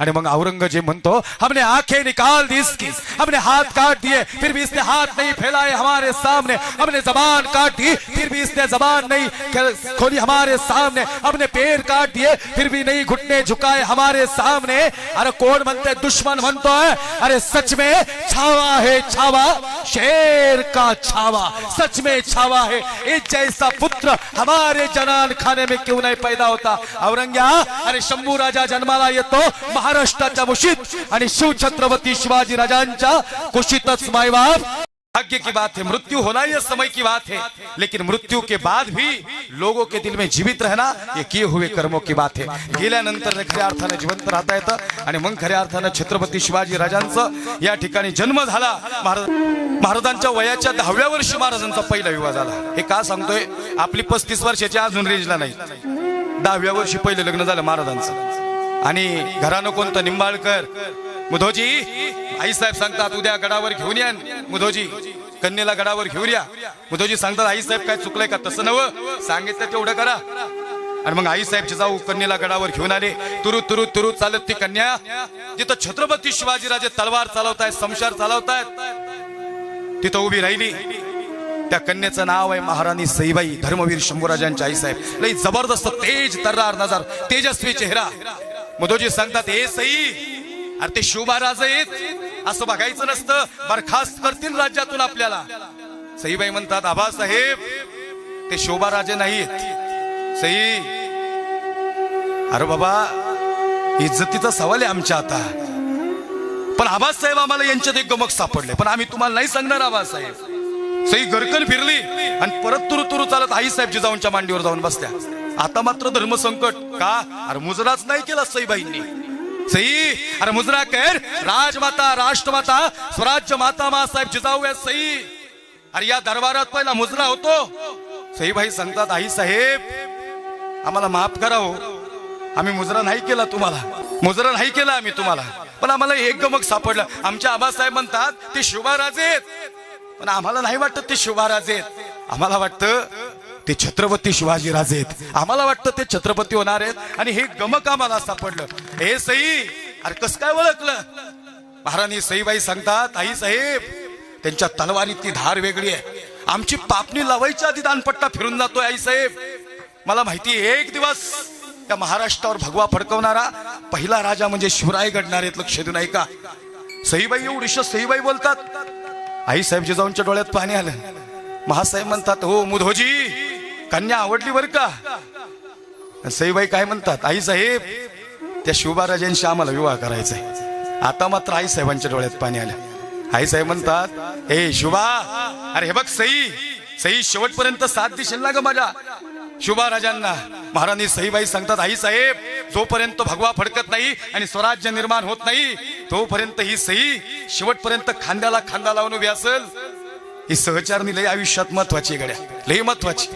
आणि मग औरंगजेब म्हणतो हमने आंखें निकाल दी इसकी हमने हाथ काट दिए फिर भी इसने हाथ नहीं फैलाए हमारे सामने हमने जबान काट दी फिर भी इसने जबान नहीं खोली हमारे सामने हमने पैर काट दिए फिर भी नहीं घुटने झुकाए हमारे सामने। अरे कौन म्हणते दुश्मन म्हणतो है? अरे सच में छावा है छावा शेर का छावा सच में छावा है। एक जैसा पुत्र हमारे जनान खाने में क्यों नहीं पैदा होता? औरंग्या अरे शंभू राजा जन्माला येतो महाराष्ट्राच्या मुशीत आणि शिव छत्रपती शिवाजी राजांच्या कुशीतच मायबाप भाग्य की बात है मृत्यु होना यह समय की बात है. लेकिन मृत्यु के बाद भी लोगों के दिल में जीवित रहना ये किए हुए कर्मों की बात है. गेल्यानंतर खऱ्या अर्थाने जिवंत राहता येतं आणि मग खऱ्या अर्थानं छत्रपती शिवाजी राजांचं या ठिकाणी जन्म झाला. महाराज महाराजांच्या वयाच्या दहाव्या वर्षी महाराजांचा पहिला विवाह झाला. हे का सांगतोय? आपली पस्तीस वर्षाची अजून रेंजला नाही. दहाव्या वर्षी पहिलं लग्न झालं महाराजांचं. आणि घरानं कोणतं? निंबाळकर. मुधोजी आई साहेब सांगतात उद्या गडावर घेऊन या. मुधोजी कन्येला गडावर घेऊन या. मुधोजी सांगतात आई साहेब काय चुकलंय का? तसं नव सांगितलं तेवढं करा. आणि मग आई साहेबचे जाऊ कन्येला गडावर घेऊन आले. तुरु तुरु तुरु चालत ती कन्या. जिथं छत्रपती शिवाजीराजे तलवार चालवतायत संसार चालवतायत तिथं उभी राहिली. त्या कन्याचं नाव आहे महाराणी सईबाई धर्मवीर शंभूराजांच्या आई साहेब. लई जबरदस्त तेज तर्रार नजर तेजस्वी चेहरा. मधोजी सांगतात हे सई अरे ते शिवबाराज महाराज आहेत. असं बघायचं नसतं. बरखास्त करतील राज्यातून आपल्याला. सईबाई म्हणतात आबासाहेब ते शोभाराजे नाहीत. सई अरे बाबा इज्जतीचा सवाल आहे आमच्या आता. पण आबासाहेब आम्हाला यांच्यात एक गमक सापडले पण आम्ही तुम्हाला नाही सांगणार आबासाहेब. सई गरकन फिरली आणि परत तुरु तुरु चालत आई साहेब जिजाऊंच्या मांडीवर जाऊन बसल्या. आता मात्र धर्मसंकट. का? अरे मुजराच नाही केला सईबाईंनी. सई अरे मुजरा कर. राजमाता राष्ट्रमाता स्वराज्य माता मासाहेब जिजाऊ या सई. अरे या दरबारात पहिला मुजरा होतो. सईबाई सांगतात आई साहेब आम्हाला माफ करावं हो. आम्ही मुजरा नाही केला तुम्हाला. मुजरा नाही केला आम्ही तुम्हाला. पण आम्हाला एक गमक सापडलं. आमच्या आबासाहेब म्हणतात ते शुभाराजे आहेत. पण आम्हाला नाही वाटत ते शुभाराजे आहेत. आम्हाला वाटतं ते छत्रपती शिवाजी राजे आहेत. आम्हाला वाटतं ते छत्रपती होणार आहेत. आणि हे गमक आम्हाला सापडलं. हे सई अरे कस काय ओळखलं? महाराणी सईबाई सांगतात आई साहेब त्यांच्या तलवारीतली धार वेगळी आहे. आमची पापणी लावायच्या आधी दानपट्टा फिरून जातोय आई साहेब. मला माहिती आहे, एक दिवस त्या महाराष्ट्रावर भगवा फडकवणारा पहिला राजा म्हणजे शिवराय घडणार आहेत लक्ष देऊन नाही का सईबाई एवढीश सईबाई बोलतात. आई साहेब जिजाऊंच्या डोळ्यात पाणी आलं. महासाहेब म्हणतात हो मुधोजी कन्या आवडली बर का? सईबाई काय म्हणतात आई साहेब त्या शिवबाराजांशी आम्हाला विवाह करायचा आहे आता मात्र आई साहेबांच्या डोळ्यात पाणी आलं. आई साहेब म्हणतात ए शुभा अरे हे बघ सई सई शेवटपर्यंत साथ दिसेल ना ग माझ्या? शुभा राजांना महाराणी सईबाई सांगतात आई साहेब जोपर्यंत भगवा फडकत नाही आणि स्वराज्य निर्माण होत नाही तोपर्यंत ही सई शेवटपर्यंत खांद्याला खांदा लावून उभी असेल. ही सहचारणी लय आयुष्यात महत्वाची गड्या लय महत्वाची.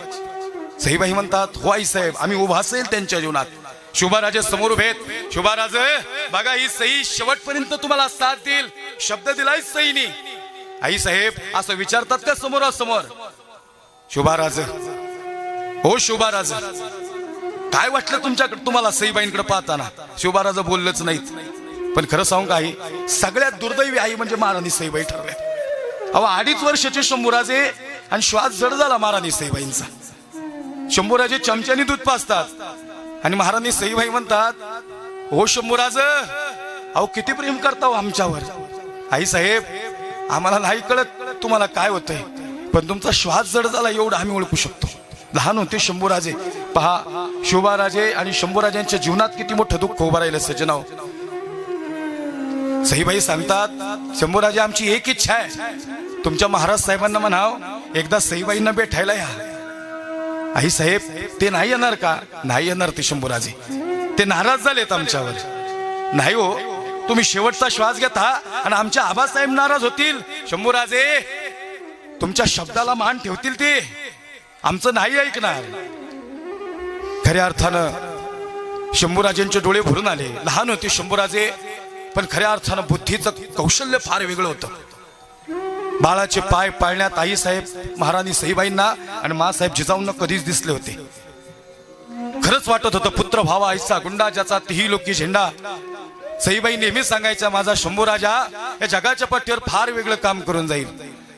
सईबाई म्हणतात हो आई साहेब आम्ही उभा असेल त्यांच्या जीवनात. शुभाराजे समोर उभेत शुभाराज बघा ही सई शेवटपर्यंत तुम्हाला साथ देईल. शब्द दिलाय सईनी. आई साहेब असं विचारतात का समोरासमोर? शुभाराज. हो शुभाराज. काय वाटलं तुमच्याकडे तुम्हाला सईबाईंकडे पाहताना? शुभाराज बोललंच नाहीत. पण खरं सांगू काही सगळ्यात दुर्दैवी आई म्हणजे महाराणी सईबाई ठरल्या. अहो अडीच वर्षाचे शंभूराजे आणि श्वास जड झाला महाराणी सईबाईंचा. शंभूराजे चमच्याने दूध पाजतात. आणि महाराणी सईबाई म्हणतात हो शंभूराज अहो किती प्रेम करता हो आमच्यावर. आई साहेब आम्हाला नाही कळत तुम्हाला काय होतंय पण तुमचा श्वास जड झाला एवढं आम्ही ओळखू शकतो. लहान होते शंभूराजे. पहा शोभाराजे आणि शंभूराजांच्या जीवनात किती मोठं दुःख उभं राहिलं सजनाव सईबाई सांगतात शंभूराजे आमची एक इच्छा आहे. तुमच्या महाराज साहेबांना म्हणाव एकदा सईबाईंना भेटायला या. आई साहेब ते नाही येणार का? नाही येणार ते शंभूराजे. ते नाराज झालेत आमच्यावर. नाही हो तुम्ही शेवटचा श्वास घेता आणि आमच्या आबासाहेब नाराज होतील. शंभूराजे तुमच्या शब्दाला मान ठेवतील ते. आमचं नाही ऐकणार. खऱ्या अर्थानं शंभूराजेंचे डोळे भरून आले. लहान होते शंभूराजे पण खऱ्या अर्थानं बुद्धीचं कौशल्य फार वेगळं होतं. बाळाचे पाय पाळण्यात आई साहेब महाराणी सईबाईंना आणि मासाहेब जिजाऊंना कधीच दिसले होते. खरंच वाटत होतं पुत्र भावा आईचा गुंडा ज्याचा तिही लोकी झेंडा. सईबाई नेहमी सांगायचा माझा शंभू राजा या जगाच्या पट्टीवर फार वेगळं काम करून जाईल.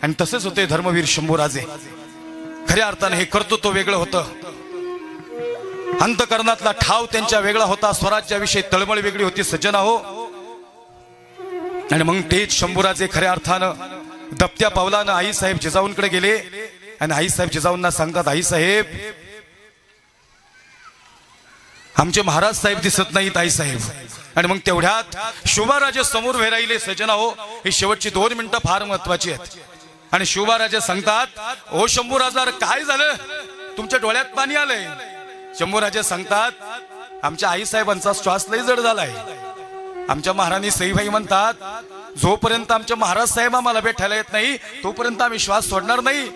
आणि तसेच होते धर्मवीर शंभूराजे. खऱ्या अर्थाने हे कर्तृत्व वेगळं होतं. अंतकरणातला ठाव त्यांच्या वेगळा होता स्वराज्याविषयी तळमळ वेगळी होती सज्जना हो आणि मग तेच शंभूराजे खऱ्या अर्थानं दबत्या पावलानं आई साहेब जिजाऊंकडे गेले आणि आई साहेब जिजाऊंना सांगतात आई साहेब आमचे महाराज साहेब दिसत नाहीत आई साहेब. आणि मग तेवढ्यात शोभाराजे समोर उभे राहिले सजना हो ही शेवटची दोन मिनिटं फार महत्वाची आहेत. आणि शोभाराजे सांगतात ओ शंभूराजा काय झालं? तुमच्या डोळ्यात पाणी आलंय. शंभूराजे सांगतात आमच्या आई साहेबांचा श्वास लय जड झालाय. आमच्या महाराणी सईबाई म्हणतात जोपर्यंत आमचे महाराज साहेब आम्हाला भेटायला येत नाही तोपर्यंत आम्ही श्वास सोडणार नाही.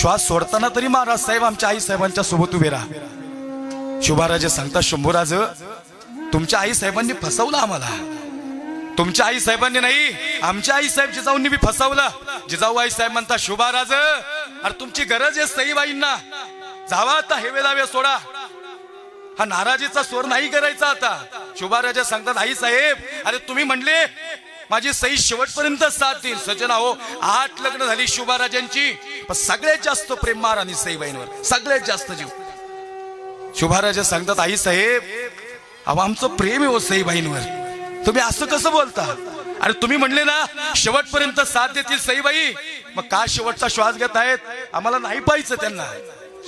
श्वास सोडताना तरी महाराज साहेब आमच्या आई साहेबांच्या सोबत उभे राहा. शुभाराजे सांगता शंभूराज तुमच्या आई साहेबांनी फसवलं आम्हाला. तुमच्या आई साहेबांनी नाही आमच्या आई साहेब जिजाऊंनी मी फसवलं. जिजाऊ आई साहेब म्हणता शुभाराज अरे तुमची गरज आहे सईबाईंना जावा आता हेवे दावे सोडा. हा नाराजीचा स्वर नाही करायचा आता. शुभाराजा सांगतात आई साहेब अरे तुम्ही म्हणले माझी सई शेवटपर्यंत साथ देईल. सजना हो आठ लग्न झाली शुभाराजांची. पण सगळ्यात जास्त प्रेम महाराणी सईबाईंवर सगळ्यात जास्त जीव. शुभाराजा सांगतात आई साहेब अहो आमचं प्रेम आहे हो सईबाईंवर तुम्ही असं कसं बोलता? अरे तुम्ही म्हणले ना शेवटपर्यंत साथ देतील सईबाई मग का शेवटचा श्वास घेत आहेत? आम्हाला नाही पाहिजे त्यांना.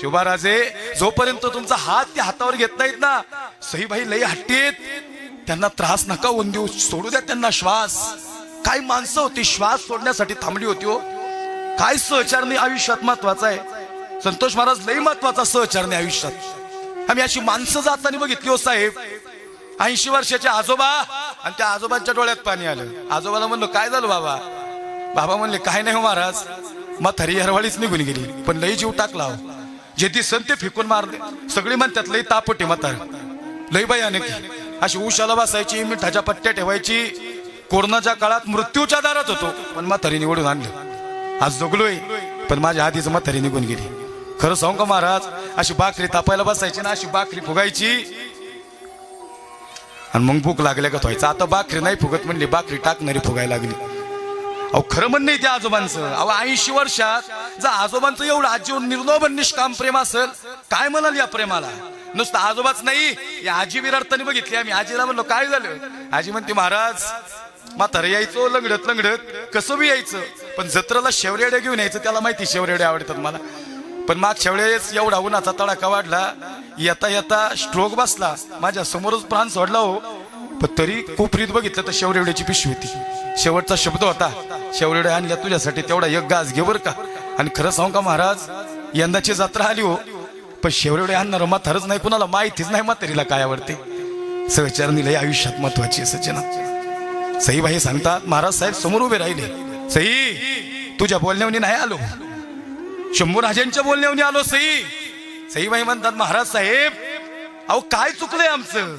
शिवबाराजे जोपर्यंत तुमचा हात त्या हातावर घेत नाहीत ना सईबाई लई हट्टीत त्यांना त्रास नका होऊन देऊ सोडू द्या त्यांना श्वास. काय माणसं होती श्वास सोडण्यासाठी थांबली होती हो. काय सहचारणी आयुष्यात महत्त्वाचा आहे? संतोष महाराज लई महत्त्वाचा सहचारणी आयुष्यात. आम्ही अशी माणसं जाताना बघितली हो साहेब. ऐंशी वर्षाचे आजोबा आणि त्या आजोबांच्या डोळ्यात पाणी आलं. आजोबाला म्हणलो काय झालं बाबा? बाबा म्हणले काय नाही हो महाराज म्हातारी हरवाळीच निघून गेली पण लई जीव टाकला हो. जे ती संत फेकून मारले. सगळी म्हणतात लई तापटी म्हातार. लई बाई अनेक अशी उशाला बसायची मिठाच्या पट्ट्या ठेवायची. कोरोनाच्या काळात मृत्यूच्या दारात होतो. पण म्हातारी निवडून आणलं. आज जगलोय पण माझ्या आधीच म्हातारी निघून गेली. खरं सांग का महाराज अशी बाकरी तापायला बसायची ना अशी बाकरी फुगायची. आणि मग भूक लागल्या का व्हायचं आता बाकरी नाही फुगत म्हणली बाकरी टाकणारी फुगायला लागली. अहो खरं म्हण नाही त्या आजोबांचं. अहो ऐंशी वर्षात जर आजोबांचं एवढं आजीवर निर्लोभन निष्काम प्रेम असेल काय म्हणाल या प्रेमाला? नुसतं आजोबाच नाही या आजी विरार्थाने बघितली. आम्ही आजीला म्हणलो काय झालं? आजी म्हणते महाराज म्हातारे यायचो लंगडत लंगडत. कसं बी यायचं पण जत्रेला शेवरेड्या घेऊन यायचं त्याला माहिती शेवरेड्या आवडतात मला. पण मागच्या वेळेस एवढा उन्हाचा तडाखा वाढला येता येता स्ट्रोक बसला. माझ्या समोरच प्राण सोडला हो. पण तरी कोपरीत बघितलं तर शेवरेवड्याची पिशवी होती. शेवटचा शब्द होता. शेवड्या आणल्या तुझ्यासाठी तेवढा एक गाज घे बर का. आणि खरं सांगू का महाराज यंदाची जत्रा आली हो. पण शेवरेवड्या आणणार म्हातारच नाही कुणाला माहितीच नाही म्हातारीला काय आवडते सहचारणी लय आयुष्यात महत्वाची आहे सचिना सईबाई सांगतात महाराज साहेब समोर उभे राहिले. सई तुझ्या बोलण्यावनी नाही आलो. शंभू राजांच्या बोलण्यावनी आलो सई. सईबाई म्हणतात महाराज साहेब अहो काय चुकलंय आमचं?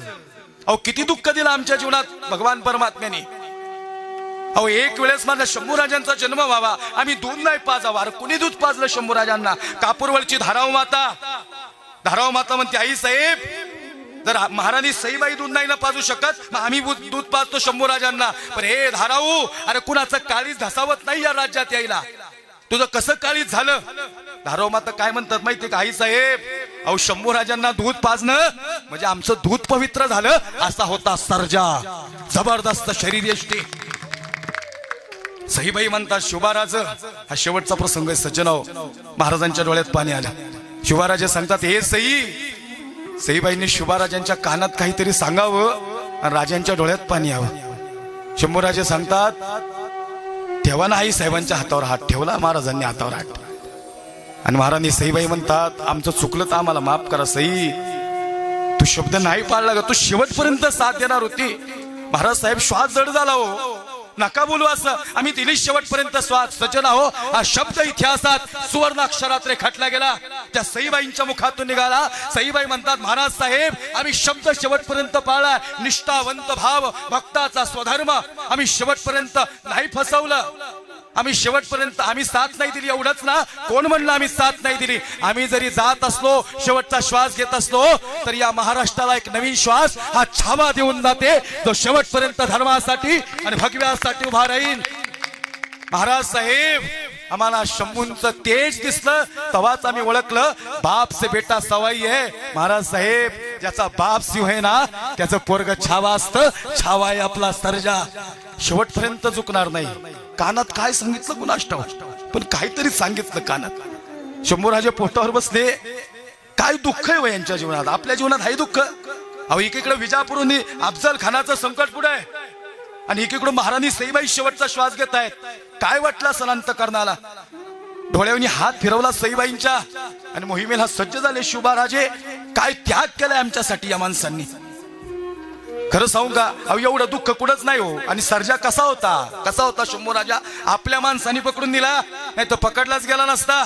अहो किती दुःख दिलं आमच्या जीवनात भगवान परमात्म्याने. अहो एक वेळेस माझा शंभू राजांचा जन्म व्हावा. आम्ही दूध नाही पाजावा अरे कुणी दूध पाजलं शंभू राजांना कापूरवळची धाराव माता. धाराव माता म्हणते आई साहेब जर महाराणी सईबाई दूध नाही ना पाजू शकत मग आम्ही दूध पाजतो शंभू राजांना पण हे धाराऊ अरे कुणाचं काळीच धसावत नाही या राज्यात यायला. तुझं कसं काळीच झालं? धाराव माता काय म्हणतात माहितीये का? आई साहेब अहो शंभू राजांना दूध पाजणं म्हणजे आमचं दूध पवित्र झालं. असा होता सर्जा. जबरदस्त शरीर यष्टी. सहीबाई म्हणतात शुभाराज हा शेवटचा प्रसंग आहे सज्जनाव महाराजांच्या डोळ्यात पाणी आलं. शुभाराजे सांगतात हे सई सईबाईंनी शुभाराजांच्या कानात काहीतरी सांगावं आणि राजांच्या डोळ्यात पाणी यावं. शंभूराजे सांगतात ठेवा ना आई साहेबांच्या हातावर हात ठेवला महाराजांनी हातावर हात. आणि महाराणी सईबाई म्हणतात आमचं चुकलं तर आम्हाला माफ करा सई. तू शब्द नाही पाळला ग तू शेवटपर्यंत साथ देणार होती. महाराज साहेब श्वास जड झाला हो. नका बोलू असं. आम्ही दिली शेवटपर्यंत स्वाद सजन आहो. हा शब्द इतिहासात सुवर्ण अक्षरात रेखाटला गेला. त्या सईबाईंच्या मुखातून निघाला. सईबाई म्हणतात महाराज साहेब आम्ही शब्द शेवटपर्यंत पाळला. निष्ठावंत भाव भक्ताचा स्वधर्म. आम्ही शेवटपर्यंत नाही फसवलं. आम्ही शेवटपर्यंत आम्ही साथ नाही दिली एवढंच ना. कोण म्हणलं आम्ही साथ नाही दिली? आम्ही जरी जात असलो शेवटचा श्वास घेत असलो तर या महाराष्ट्राला एक नवीन श्वास हा छावा देऊन जाते. जो शेवटपर्यंत धर्मासाठी आणि भगव्यासाठी उभा राहील. महाराज साहेब आम्हाला शंभूंचं तेज दिसलं तवाच आम्ही ओळखलं. बाप से बेटा सवाई आहे. महाराज साहेब ज्याचा बाप सिंह आहे ना त्याचं पोरग छावा असतं. छावा आहे आपला सर्जा. शेवटपर्यंत चुकणार नाही. कानात काय सांगितलं गुणाष्टव पण काहीतरी सांगितलं कानात. शंभूराजे पोटावर बसले. काय दुःख आहे हो यांच्या जीवनात? आपल्या जीवनात हाय दुःख. अहो एकीकडे विजापूरून अफजल खानाचं संकट पुढे आहे. आणि एकीकडे महाराणी सईबाई शेवटचा श्वास घेत आहेत. काय वाटला सलांत करणाला डोळ्यावनी हात फिरवला सईबाईंच्या. आणि मोहिमेला सज्ज झाले शुभाराजे. काय त्याग केलाय आमच्यासाठी या माणसांनी? खरं सांगू का? अहो एवढं दुःख कुठंच नाही हो. आणि सर्जा कसा होता? कसा होता शंभू राजा? आपल्या माणसांनी पकडून दिला. नाही तर पकडलाच गेला नसता.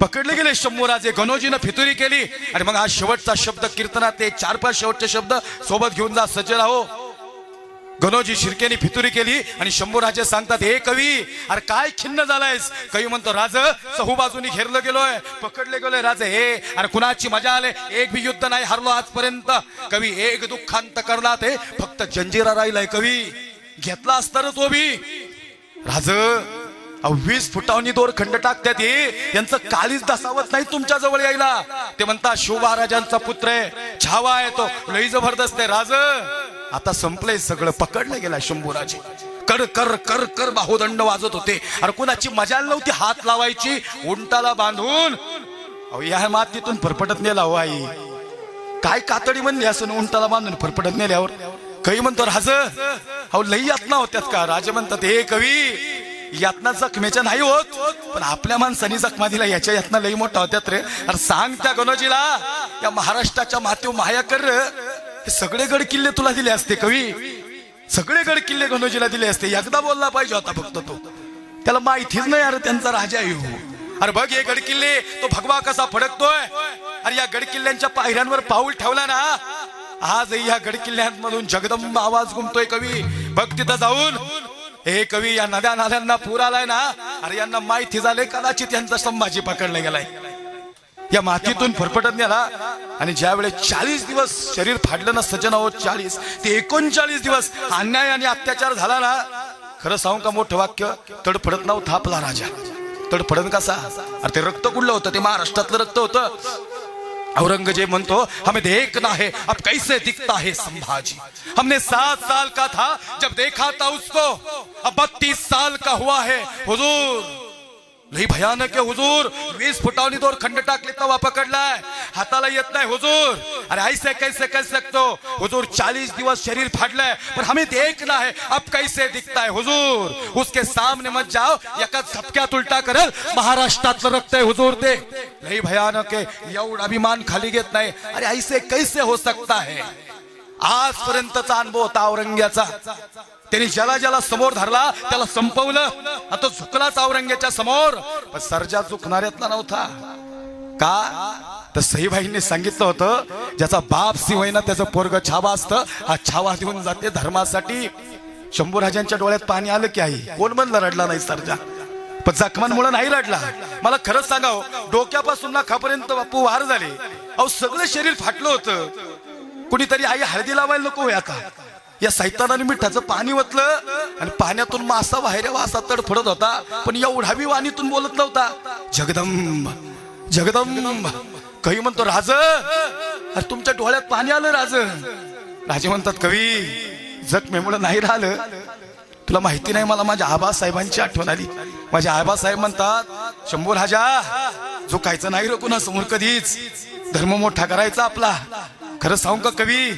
पकडले गेले शंभूराजे गणोजीनं फितुरी केली. आणि मग हा शेवटचा शब्द कीर्तनात ते चार पाच शेवटचे शब्द सोबत घेऊन जा सज्ज राहो. गणोजी शिर्केनी फितुरी केली आणि शंभूराजे सांगतात हे कवी अरे काय खिन्न झालायस? कवी म्हणतो राज चहू बाजूनी घेरलं गेलोय पकडले गेलोय राजे. हे अरे कुणाची मजा आले? एक बी युद्ध नाही हरलो आजपर्यंत. कवी एक दुःखांत करला ते फक्त जंजिरा राहिलाय कवी. घेतला असतर तो बी. राज वीस फुटावनी दोर खंड टाकतात हे. यांचं काळीच दसावत नाही तुमच्या जवळ यायला. ते म्हणतात शिवमहाराजांचा पुत्र आहे छावा आहे तो लई जबरदस्त आहे राज. आता संपलंय सगळं पकडलं गेला शंभूराजे. कर कर कर कर बाहुदंड वाजत होते. अरे कुणाची मजाल नव्हती हात लावायची? उंटाला बांधून. अहो या मातीतून फरफटत नेला हो आई. काय कातडी म्हणली असं उंटाला बांधून फरफटत नेल्यावर? कवी म्हणतो राज अहो लई यातना होत्यात का? राजे म्हणतात हे कवी यातना जखमेच्या नाही होत पण आपल्या माणसानी जखमा दिला याच्या यातना लई मोठा होत्यात रे. अरे सांग त्या गणोजीला या महाराष्ट्राच्या मातीव माया कर हे सगळे गड किल्ले तुला दिले असते कवी. सगळे गड किल्ले गणोजीला दिले असते. एकदा बोलला पाहिजे होता फक्त तो. त्याला माहितीच नाही अरे त्यांचा राजा येऊ हो. अरे बघ हे गड किल्ले तो भगवा कसा फडकतोय. अरे या गड किल्ल्यांच्या पायऱ्यांवर पाऊल ठेवला ना. आज या गड किल्ल्यांमधून जगदंब आवाज घुमतोय कवी. बघ तिथं जाऊन. हे कवी या नद्या नाल्यांना पूर आलाय ना. अरे यांना माहिती झाले कदाचित यांचा संभाजी पकडला गेलाय. या मातीतून फरफटत नेला आणि ज्या वेळेस चाळीस दिवस शरीर फाडलं ना सज्जन हो चाळीस ते एकोणचाळीस दिवस अन्याय आणि अत्याचार झाला ना खरं सांगू का मोठं वाक्य? तडफडत नाव थापला राजा. तडफडत कसा? अरे ते रक्त कुठलं होतं ते महाराष्ट्रातलं रक्त होतं. औरंगजेब म्हणतो हमें देखना है अब कैसे दिखता है संभाजी? हमने सात साल का था जब देखा था उसको अब बत्तीस साल का हुआ है हुजूर. लई भयानक आहे हुजूर. वीस फुटावनी दोर खंड टाकले तवा पकडलाय. हाताला येत नाही हुजूर. अरे ऐसे कैसे कर सकतो? हुजूर चालीस दिवस शरीर फाडलंय पण हमें देखना है अब कैसे दिखता है हुजूर? उसके सामने मत जाओ एका झपक्यात उलटा करल महाराष्ट्रातलं रक्त आहे हुजूर ते लई भयानक आहे एवढा अभिमान खाली घेत नाही. अरे ऐसे कैसे हो सकता है? आजपर्यंतचा अनुभव होता औरंग्याचा. त्यांनी ज्याला ज्याला समोर धरला त्याला संपवलं. आता झुकलाच औरंग्याच्या समोर. पण सर्जा झुकणाऱ्यातला नव्हता. का? तर सईबाईंनी सांगितलं होतं ज्याचा बाप सिंह ना त्याचं पोरग छावा असतं हा छावा देऊन जाते धर्मासाठी. शंभूराजांच्या डोळ्यात पाणी आलं की आई कोण म्हणलं रडला नाही सर्जा? पण जखमांमुळे नाही रडला. मला खरंच सांगाव हो, डोक्यापासून ना खापर्यंत बापू वार झाले. अहो सगळं शरीर फाटलं होतं. कुणीतरी आई हळदी लावायला नको होय आता या सैतानाने मिठाचं पाणी वतलं आणि पाण्यातून मासा बाहेर वासा तडफडत होता. पण एवढा बी वाणीतून बोलत नव्हता. जगदंब जगदंब. कवी म्हणतो राज अरे तुमच्या डोळ्यात पाणी आलं राज. राजे म्हणतात कवी जखमेमुळे नाही राहिलं. तुला माहिती नाही मला माझ्या आबासाहेबांची आठवण आली. माझे आबासाहेब म्हणतात शंभू राजा जो कायचं नाही रे कुणा समोर कधीच. धर्म मोठा करायचा आपला. खरं सांगू का कवी?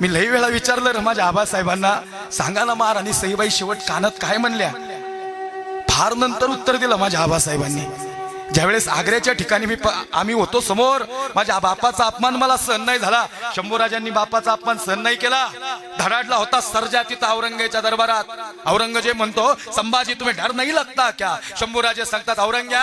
मी लई वेळा विचारलं रे माझ्या आबासाहेबांना सांगा ना मार आणि सईबाई शेवट कानात काय म्हणल्या? फार नंतर उत्तर दिलं माझ्या आबासाहेबांनी. ज्यावेळेस आग्र्याच्या ठिकाणी मी आम्ही होतो समोर माझ्या बापाचा अपमान मला सहन नाही झाला. शंभूराजांनी बापाचा अपमान सहन नाही केला. धडाडला होता सरजा तिथं औरंगेच्या दरबारात. औरंगजेब म्हणतो संभाजी तुम्ही डर नाही लागता क्या? शंभूराजे सांगतात औरंग्या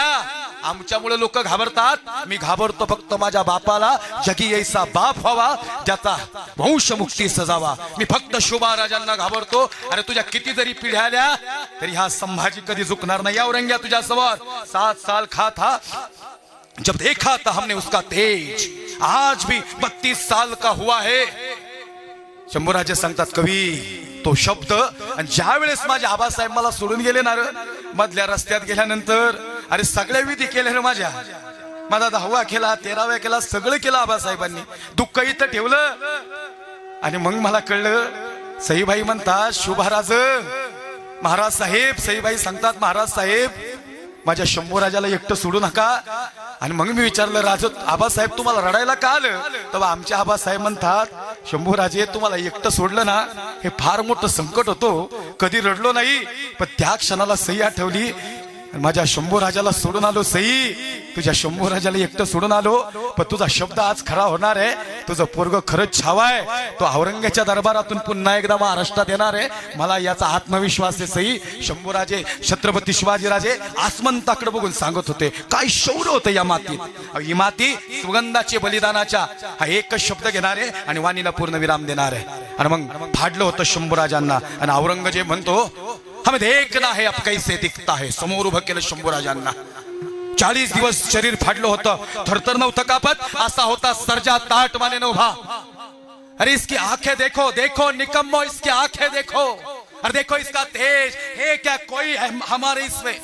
आमच्यामुळे लोक घाबरतात. मी घाबरतो फक्त माझ्या बापाला. जगी यायचा बाप व्हावा ज्याचा वंश मुक्ती सजावा. मी फक्त शोभा राजांना घाबरतो. अरे तुझ्या किती जरी पिढ्या आल्या तरी हा संभाजी कधी झुकणार नाही औरंग्या तुझ्या समोर सात साल खात था जब देखा था हमने उसका तेज। आज भी बत्तीस साल का हुआ है। शंभूराजे सांगतात कवी तो शब्द आणि ज्या वेळेस माझे आबासाहेब मला सोडून गेले ना रे, मधल्या रस्त्यात गेल्यानंतर अरे सगळ्या विधी केल्या माझ्या. माझा दहावा केला तेराव्या केला सगळं केलं आबासाहेबांनी. दुःख इथं ठेवलं. आणि मग मला कळलं सईबाई म्हणतात शुभाराज महाराज साहेब सईबाई सांगतात महाराज साहेब माझ्या शंभू राजाला एकटं सोडू नका. आणि मग मी विचारलं राज आबासाहेब तुम्हाला रडायला का आलं? तेव्हा आमचे आबासाहेब म्हणतात शंभू राजे तुम्हाला एकटं सोडलं ना हे फार मोठं संकट होतो. कधी रडलो नाही पण त्या क्षणाला सही आठवली माझ्या शंभू राजाला सोडून आलो सई. तुझ्या शंभू राजाला एकटं सोडून आलो. पण तुझा शब्द आज खरा होणार आहे. तुझं पोरग खरंच छावाय तो औरंगाच्या दरबारातून पुन्हा एकदा महाराष्ट्रात येणार आहे. मला याचा आत्मविश्वास आहे सई. शंभूराजे छत्रपती शिवाजीराजे आसमंताकडे बघून सांगत होते काय शौर्य होतं या मातीत? ही माती सुगंधाचे बलिदानाच्या हा एकच शब्द घेणार आहे आणि वाणीला पूर्ण विराम देणार आहे. आणि मग फाडलं होतं शंभूराजांना आणि औरंगजेब म्हणतो हमें देखना है अब कैसे दिखता है। समोर उभं केलं शंभूराजांना चालीस दिवस शरीर फाडलं होता, थरथर नव्हतं कापत असा होता सर्जा ताट माने उभा। अरे इसकी आँखें देखो देखो, निकम्मो, इसकी आँखें देखो। अरे देखो इसका तेज है क्या कोई है हमारे इसमें?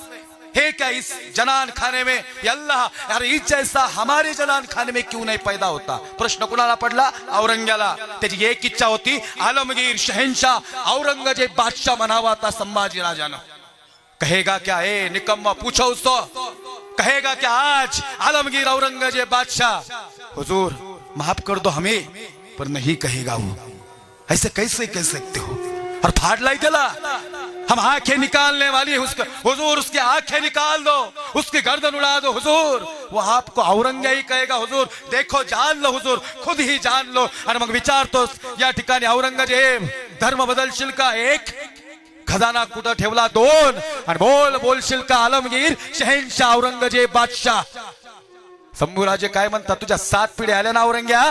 है क्या इस जनान खाने में अल्लाह अरे इस जैसा हमारे जनान खाने में क्यों नहीं पैदा होता? प्रश्न कुणाला पडला? औरंग्याला। त्याची एक इच्छा होती आलमगीर शहनशाह औरंगजेब बादशाह म्हणावा आता संभाजी राजानं। कहेगा क्या हे निकम्मा पूछो उसको। कहेगा क्या आज आलमगीर औरंगजेब बादशाह। हुजूर माफ कर दो हमें पर नहीं कहेगा वो। ऐसे कैसे कह सकते हो? और फाड़ लाई दिला हम आंखें निकालने वाली है उसका हुजूर उसकी आंखें निकाल दो। उसकी गर्दन उड़ा दो हुजूर। वो आपको औरंग्या ही कहेगा हुजूर देखो जान लो हुजूर खुद ही जान लो। आणि मग विचारतो या ठिकाणी औरंगजेब धर्म बदलशील का एक खजाना कुठं ठेवला दोन। आणि बोल बोलशील का आलमगीर शहेनशाह औरंगजेब बादशाह। शंभूराजे काय म्हणतात तुझ्या सात पिढ्या आल्या ना औरंग्या?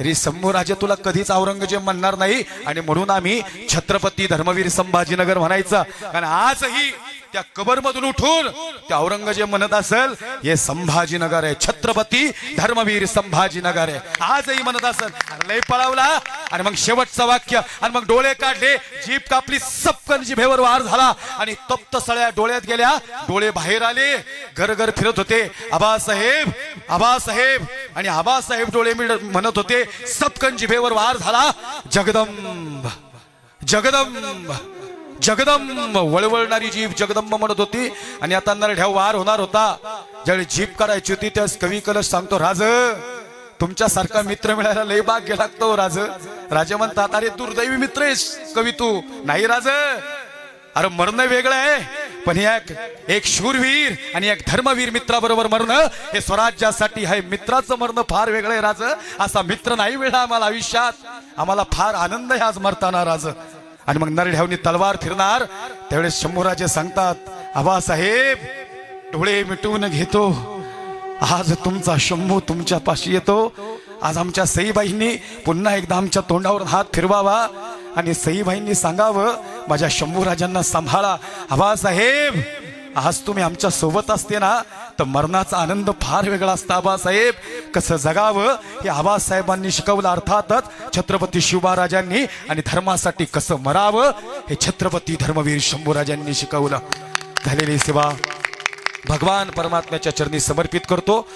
तरी शंभूराजे तुला कधीच औरंगजेब म्हणणार नाही. आणि म्हणून आम्ही छत्रपती धर्मवीर संभाजीनगर म्हणायचं. कारण आजही त्या कबर मधून उठून त्या औरंगजेब म्हणत असेल हे संभाजीनगर आहे छत्रपती धर्मवीर संभाजीनगर आहे. आजही म्हणत असेल लय पळावला. आणि मग शेवटचं वाक्य आणि मग डोळे काढले जीप कापली सपकन जिभेवर वार झाला. आणि तप्त सळ्या डोळ्यात गेल्या डोळे बाहेर आले घर घर फिरत होते. आबासाहेब आबासाहेब. आणि आबासाहेब डोळे मिळ म्हणत होते सपकन जिभेवर वार झाला जगदंब जगदंब. जगदंब वळवळणारी जीभ जगदंब म्हणत होती. आणि आता नरढ्या वार होणार होता. ज्यावेळी जीभ काढायची होती त्यास कवी कलश सांगतो राज तुमच्यासारखा मित्र मिळायला लय भाग गेला लागतो राज. राजे म्हणतात अरे दुर्दैवी मित्र आहेस कवी तू. नाही राज. अरे मरण वेगळं आहे. पण एक एक शूरवीर आणि एक धर्मवीर मित्राबरोबर मरणं हे स्वराज्यासाठी आहे मित्राचं मरणं फार वेगळं आहे राज. असा मित्र नाही मिळा आम्हाला आयुष्यात. आम्हाला फार आनंद आहे आज मरताना राज. आणि मग नरढ्यावनी तलवार फिरणार. त्यावेळेस शंभूराजे सांगतात आबासाहेब डोळे मिटवून घेतो. आज तुमचा शंभू तुमच्या पाशी येतो. आज आमच्या सईबाईंनी पुन्हा एकदा आमच्या तोंडावर हात फिरवावा आणि सईबाईंनी सांगावं माझ्या शंभूराजांना सांभाळा. आबासाहेब आज तुम्ही आमच्यासोबत असते ना तर मरणाचा आनंद फार वेगळा असता आबासाहेब. कसं जगावं? हे आबासाहेबांनी शिकवलं अर्थातच छत्रपती शिवबाराजांनी आणि धर्मासाठी कसं मरावं? हे छत्रपती धर्मवीर शंभूराजांनी शिकवलं. झालेली सेवा भगवान परमात्म्याच्या चरणी समर्पित करतो.